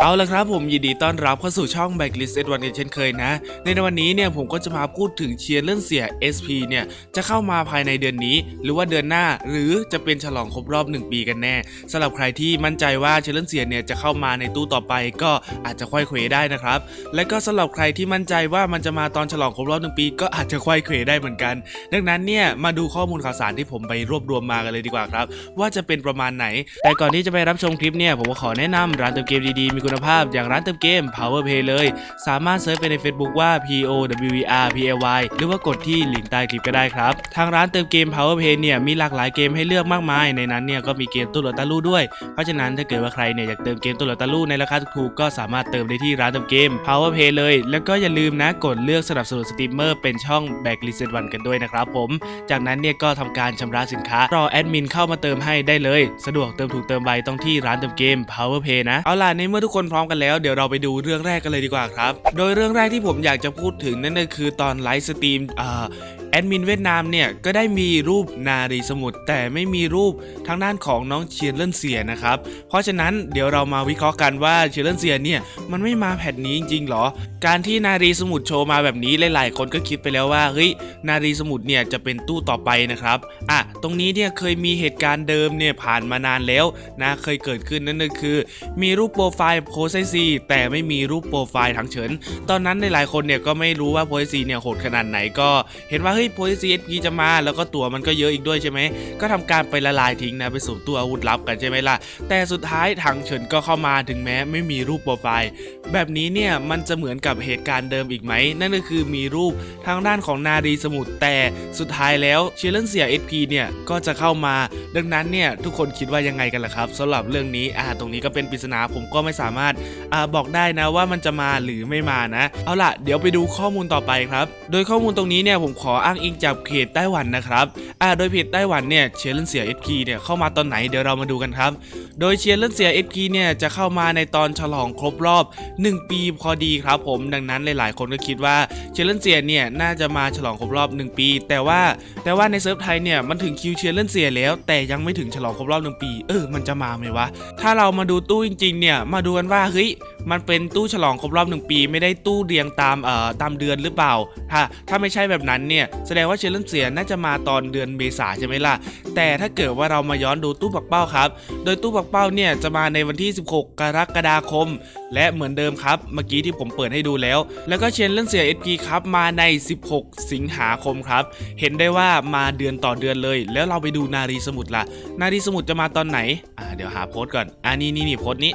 เอาละครับผมยินดีต้อนรับเข้าสู่ช่อง Backlist S1 กันเช่นเคยนะ ในวันนี้เนี่ยผมก็จะมาพูดถึงเชียร์เรื่องเสีย SP เนี่ยจะเข้ามาภายในเดือนนี้ หรือว่าเดือนหน้าหรือจะเป็นฉลองครบรอบ 1 ปีกันแน่สำหรับใครที่มั่นใจว่าเชียร์เรื่องเสียเนี่ยจะเข้ามาในตู้ต่อไปก็อาจจะค่อยเขวได้นะครับ และก็สำหรับใครที่มั่นใจว่ามันจะมาตอนฉลองครบรอบ 1 ปี ก็อาจจะค่อยเขวได้เหมือนกัน ดังนั้นเนี่ยมาดูข้อมูลข่าวสารที่ผมไปรวบรวมมากันเลยดีกว่าครับว่าจะเป็นประมาณไหน แต่ก่อนที่จะไปรับชมคลิปเนี่ยผมขอแนะนำร้านเติมเกมดีๆมีคุณภาพอย่างร้านเติมเกม Power Play เลย สามารถเซิร์ชไปใน Facebook ว่า P O W E R P A Y หรือว่ากดที่ลิงก์ใต้คลิปก็ได้ครับ ทางร้านเติมเกม Power Play เนี่ยมีหลากหลายเกมให้เลือกมากมาย ในนั้นเนี่ยก็มีเกมตู้โหลดตาลู่ด้วย เพราะฉะนั้นถ้าเกิดว่าใครเนี่ยอยากเติมเกมตู้โหลดตาลู่ในราคาถูกก็สามารถเติมได้ที่ร้านเติมเกม Power Play เลย แล้วก็อย่าลืมนะกดเลือกสนับสนุนสตรีมเมอร์เป็นช่อง Backlist 1กันด้วยนะครับผมจากนั้นเนี่ยก็ทำการชำระสินค้ารอแอดมินเข้ามาเติมให้ได้เลย สะดวกเติมถูกเติมไวต้องที่ร้านเติมเกม Powerpay นะเอาล่ะในเมื่อทุกคนพร้อมกันแล้วเดี๋ยวเราไปดูเรื่องแรกกันเลยดีกว่าครับ โดยเรื่องแรกที่ผมอยากจะพูดถึงนั่นก็คือตอนไลฟ์สตรีมอ่าแอดมินเวียดนามเนี่ยก็ได้มีรูปนารีสมุทรแต่ไม่มีรูปทางด้านของน้องเชียนเล่นเสียนะครับ เพราะฉะนั้นเดี๋ยวเรามาวิเคราะห์กันว่าเชียนเล่นเสียเนี่ยมันไม่มาแผ่นนี้จริงๆหรอ การที่นารีสมุทรโชว์มาแบบนี้หลายๆ คนก็คิดไปแล้วว่าเฮ้ยนารีสมุทรเนี่ยจะเป็นตู้ต่อไปนะครับอะตรงนี้เนี่ยเคยมีเหตุการณ์เดิมเนี่ยผ่านมานานแล้วนะเคยเกิดขึ้นนั่นก็คือ มีรูปโปรไฟล์โพสไอซีแต่ไม่มีรูปโปรไฟล์ทางเฉิน ตอนนั้นหลายๆคนเนี่ยก็ไม่รู้ว่าโพสซีเนี่ยโหดขนาดไหนก็เห็นว่าฮ้ยโพสซีเอสพีจะมาแล้วก็ตัวมันก็เยอะอีกด้วยใช่ไหมก็ทำการไปละลายทิ้งนะไปสู่ตัวอาวุธลับกันใช่ไหมล่ะ แต่สุดท้ายทางเฉินก็เข้ามาถึงแม้ไม่มีรูปโปรไฟล์แบบนี้เนี่ยมันจะเหมือนกับเหตุการณ์เดิมอีกไหม นั่นก็คือมีรูปทางด้านของนารีสมุทรแต่สุดท้ายแล้วเชลเลนเสีย SP เนี่ยก็จะเข้ามา ดังนั้นเนี่ยทุกคนคิดว่ายังไงกันล่ะครับสำหรับเรื่องนี้อ่าตรงนี้ก็เป็นปริศนาผมก็ไม่สามารถอ่าบอกได้นะว่ามันจะมาหรือไม่มานะ เอาล่ะเดี๋ยวไปดูข้อมูลต่อไปครับ โดยข้อมูลตรงนี้เนี่ยผมขออ้างอิงจากเพจไต้หวันนะครับอ่าโดยเพจไต้หวันเนี่ยเชลเลนเสีย SP เนี่ยเข้ามาตอนไหนเดี๋ยวเรามาดูกันครับ โดยเชียร์เล่นเสีย SP เนี่ยจะเข้ามาในตอนฉลองครบรอบ 1 ปีพอดีครับผมดังนั้นหลาย ๆ คนก็คิดว่าเชียร์เล่นเสียเนี่ยน่าจะมาฉลองครบรอบ 1 ปี แต่ว่าแต่ว่าในเซิร์ฟไทยเนี่ยมันถึงคิวเชียร์เล่นเสียแล้ว แต่ยังไม่ถึงฉลองครบรอบ 1 ปี เออมันจะมาไหมวะถ้าเรามาดูตู้จริง ๆ เนี่ยมาดูกันว่าเฮ้ยมันเป็นตู้ฉลองครบรอบ 1 ปี ไม่ได้ตู้เรียงตามเอ่อตามเดือนหรือเปล่า ถ้าถ้าไม่ใช่แบบนั้นเนี่ยแสดงว่าเชียร์เลนเสียน่าจะมาตอนเดือนเมษาใช่ไหมล่ะ แต่ถ้าเกิดว่าเรามาย้อนดูตู้ปักเป้าครับ โดยตู้ปักเป้าเนี่ยจะมาในวันที่ 16 กรกฎาคม และเหมือนเดิมครับ เมื่อกี้ที่ผมเปิดให้ดูแล้ว แล้วก็เชนเลนเสีย SP ครับมาใน 16 สิงหาคมครับ เห็นได้ว่ามาเดือนต่อเดือนเลย แล้วเราไปดูนารีสมุทรล่ะ นารีสมุทรจะมาตอนไหน อ่าเดี๋ยวหาโพสต์ก่อน อ่านี่นี่นี่โพสต์นี้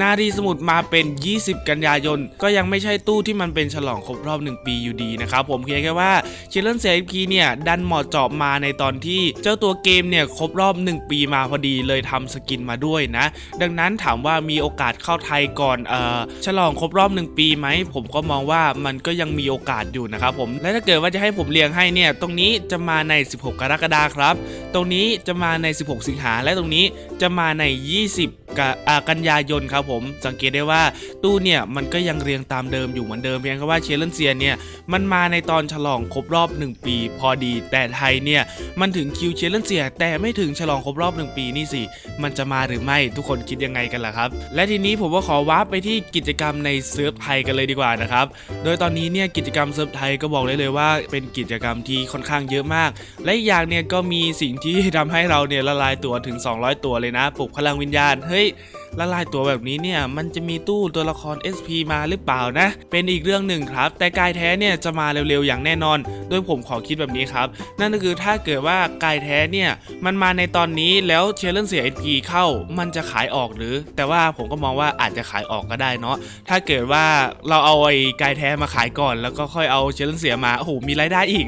นารีสมุทรมาเป็น 20 กันยายน ก็ยังไม่ใช่ตู้ที่มันเป็นฉลองครบรอบ 1 ปีอยู่ดีนะครับผมเพียงแค่ว่าเชลเลนเซฟคีเนี่ย ดันเหมาะเจาะมาในตอนที่เจ้าตัวเกมเนี่ย ครบรอบ 1 ปีมาพอดีเลยทำสกินมาด้วยนะ ดังนั้นถามว่ามีโอกาสเข้าไทยก่อนเอ่อฉลองครบรอบ 1 ปีไหม ผมก็มองว่ามันก็ยังมีโอกาสอยู่นะครับผมและถ้าเกิดว่าจะให้ผมเรียงให้เนี่ยตรงนี้จะมาใน 16 กรกฎาคมครับ ตรงนี้จะมาใน 16 สิงหาและตรงนี้จะมาใน 20 ก,กันยายนครับผมสังเกตได้ว่าตู้เนี่ยมันก็ยังเรียงตามเดิมอยู่เหมือนเดิมเพียงแค่ว่าเชลเลนเซียเนี่ยมันมาในตอนฉลองครบรอบ 1 ปีพอดี แต่ไทยเนี่ยมันถึงคิวเชลเลนเซีย แต่ไม่ถึงฉลองครบรอบ 1 ปีนี่สิ มันจะมาหรือไม่ทุกคนคิดยังไงกันล่ะครับ และทีนี้ผมก็ขอวาร์ปไปที่กิจกรรมในเซิร์ฟไทยกันเลยดีกว่านะครับโดยตอนนี้เนี่ยกิจกรรมเซิร์ฟไทยก็บอกเลยเลยว่า เป็นกิจกรรมที่ค่อนข้างเยอะมาก และอีกอย่างเนี่ยก็มีสิ่งที่ทำให้เราเนี่ยละลายตัวถึง 200 ตัวเลยนะปลุกพลังวิญญาณเฮ้ย great. ละลายตัวแบบนี้เนี่ยมันจะมีตู้ตัวละคร SP มาหรือเปล่านะ เป็นอีกเรื่องหนึ่งครับ แต่กายแท้เนี่ยจะมาเร็วๆอย่างแน่นอน โดยผมขอคิดแบบนี้ครับ นั่นก็คือถ้าเกิดว่ากายแท้เนี่ยมันมาในตอนนี้แล้วเชลเลนเสีย SP เข้ามันจะขายออกหรือ แต่ว่าผมก็มองว่าอาจจะขายออกก็ได้เนาะถ้าเกิดว่าเราเอาไอ้กายแท้มาขายก่อน แล้วก็ค่อยเอาเชลเลนเสียมาโอ้โหมีรายได้อีก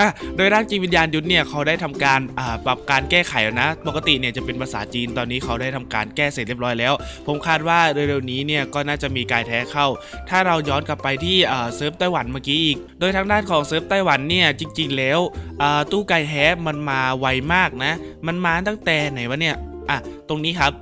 อะโดยร่างจิตวิญญาณยุทธเนี่ยเขาได้ทำการปรับการแก้ไขแล้วนะ ปกติเนี่ยจะเป็นภาษาจีนตอนนี้เขาได้ทำการแก้เสร็จเรียบร้อยแล้ว ผมคาดว่าเร็วๆนี้เนี่ยก็น่าจะมีกายแท้เข้า ถ้าเราย้อนกลับไปที่เซิร์ฟไต้หวันเมื่อกี้อีก โดยทางด้านของเซิร์ฟไต้หวันเนี่ยจริง ๆ แล้วตู้กายแท้มันมาไวมากนะ มันมาตั้งแต่ไหนวะเนี่ยอะตรงนี้ครับ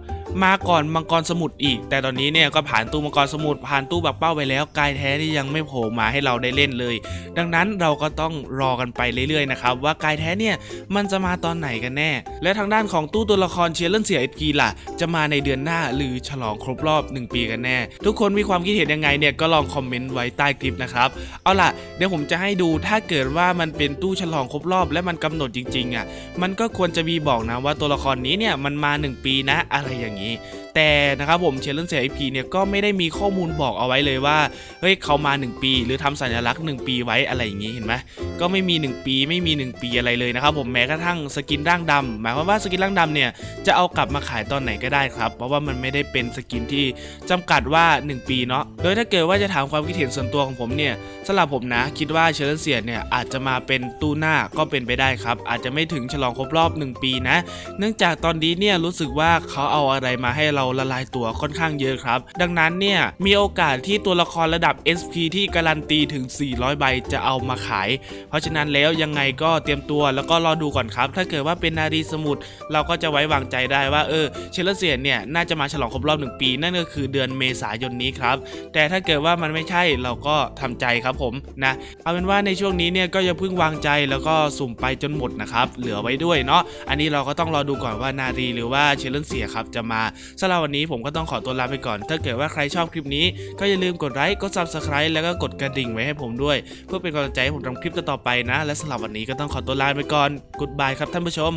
มาก่อนมังกรสมุทรอีก แต่ตอนนี้เนี่ยก็ผ่านตู้มังกรสมุทรผ่านตู้บักเป้าไปแล้วกายแท้ที่ยังไม่โผล่มาให้เราได้เล่นเลย ดังนั้นเราก็ต้องรอกันไปเรื่อยๆนะครับว่ากายแท้เนี่ยมันจะมาตอนไหนกันแน่ และทางด้านของตู้ตัวละครเชียร์เล่นเสียเอพีล่ะ จะมาในเดือนหน้าหรือฉลองครบรอบ 1 ปีกันแน่ ทุกคนมีความคิดเห็นยังไงเนี่ยก็ลองคอมเมนต์ไว้ใต้คลิปนะครับเอาล่ะเดี๋ยวผมจะให้ดูถ้าเกิดว่ามันเป็นตู้ฉลองครบรอบและมันกำหนดจริงๆอะมันก็ควรจะมีบอกนะว่าตัวละครนี้เนี่ยมันมา 1 ปีนะอะไรอย่างนี้ แต่นะครับผมเชลเลนเซียไอพีเนี่ยก็ไม่ได้มีข้อมูลบอกเอาไว้เลยว่าเฮ้ยเขามา 1 ปี หรือทำสัญลักษณ์ 1 ปีไว้อะไรอย่างนี้เห็นไหมก็ไม่มี 1 ปีไม่มี 1 ปีอะไรเลยนะครับผมแม้กระทั่งสกินร่างดำหมายความว่าสกินร่างดำเนี่ยจะเอากลับมาขายตอนไหนก็ได้ครับ เพราะว่ามันไม่ได้เป็นสกินที่จำกัดว่า 1 ปีเนาะโดยถ้าเกิดว่าจะถามความคิดเห็นส่วนตัวของผมเนี่ยสำหรับผมนะคิดว่าเชลเลนเซียเนี่ยอาจจะมาเป็นตู้หน้าก็เป็นไปได้ครับ อาจจะไม่ถึงฉลองครบรอบ 1 ปีนะ เนื่องจากตอนนี้เนี่ยรู้สึกว่าเขาเอาอะไรมาให้เราละลายตัวค่อนข้างเยอะครับ ดังนั้นเนี่ยมีโอกาสที่ตัวละครระดับ SP ที่การันตีถึง 400 ใบจะเอามาขาย เพราะฉะนั้นแล้วยังไงก็เตรียมตัวแล้วก็รอดูก่อนครับ ถ้าเกิดว่าเป็นนารีสมุทรเราก็จะไว้วางใจได้ว่าเออเชลเซียนเนี่ยน่าจะมาฉลองครบรอบ 1 ปี นั่นก็คือเดือนเมษายนนี้ครับแต่ถ้าเกิดว่ามันไม่ใช่เราก็ทำใจครับผมนะเอาเป็นว่าในช่วงนี้เนี่ยก็อย่าเพิ่งวางใจแล้วก็สุ่มไปจนหมดนะครับเหลือไว้ด้วยเนาะอันนี้เราก็ต้องรอดูก่อนว่านารีหรือว่าเชลเลนเสียครับจะมาสำหรับวันนี้ผมก็ต้องขอตัวลาไปก่อน ถ้าเกิดว่าใครชอบคลิปนี้ ก็อย่าลืมกดไลค์กด subscribe แล้วก็กดกระดิ่งไว้ให้ผมด้วย เพื่อเป็นกำลังใจให้ผมทำคลิปต่อไปนะ และสำหรับวันนี้ก็ต้องขอตัวลาไปก่อนกดบายครับท่านผู้ชม